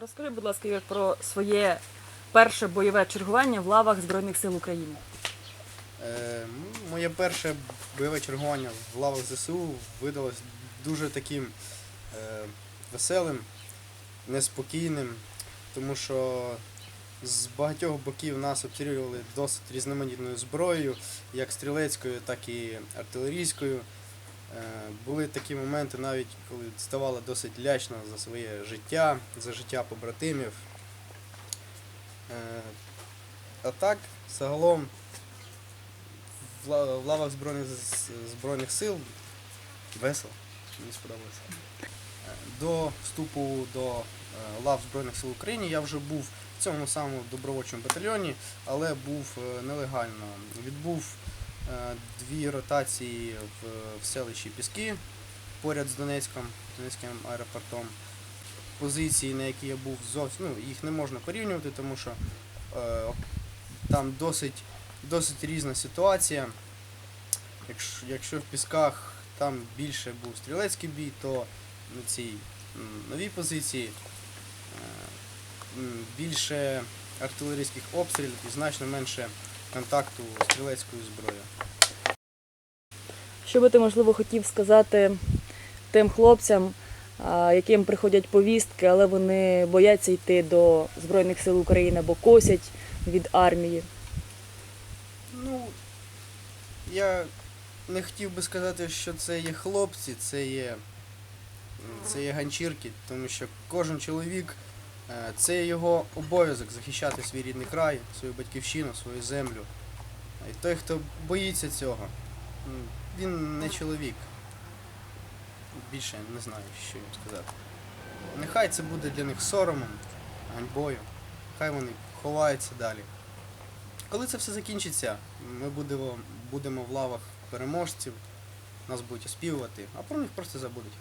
Розкажи, будь ласка, Ігор, про своє перше бойове чергування в лавах Збройних сил України. Е, Моє перше бойове чергування в лавах ЗСУ видалось дуже таким е, веселим, неспокійним, тому що з багатьох боків нас обстрілювали досить різноманітною зброєю, як стрілецькою, так і артилерійською. Е, Були такі моменти, навіть коли ставало досить лячно за своє життя, за життя побратимів. Е, А так, загалом, в лавах Збройних, Збройних сил весело, мені сподобалося. Е, До вступу до лав Збройних сил України я вже був в цьому самому добровольчому батальйоні, але був нелегально. Відбув дві ротації в, в селищі Піски поряд з Донецьком, Донецьким аеропортом. Позиції, на які я був зовсім, ну, їх не можна порівнювати, тому що е, там досить, досить різна ситуація. Якщо, якщо в Пісках там більше був стрілецький бій, то на цій новій позиції е, більше артилерійських обстрілів і значно менше контакту стрілецькою зброєю. Що би ти, можливо, хотів сказати тим хлопцям, яким приходять повістки, але вони бояться йти до Збройних сил України або косять від армії? Ну, я не хотів би сказати, що це є хлопці, це є, це є ганчірки, тому що кожен чоловік е, це його обов'язок захищати свій рідний край, свою батьківщину, свою землю. І той, хто боїться цього, він не чоловік. Більше не знаю, що їм сказати. Нехай це буде для них соромом, ганьбою, хай вони ховаються далі. Коли це все закінчиться, ми будемо, будемо в лавах переможців, нас будуть оспівувати, а про них просто забудуть.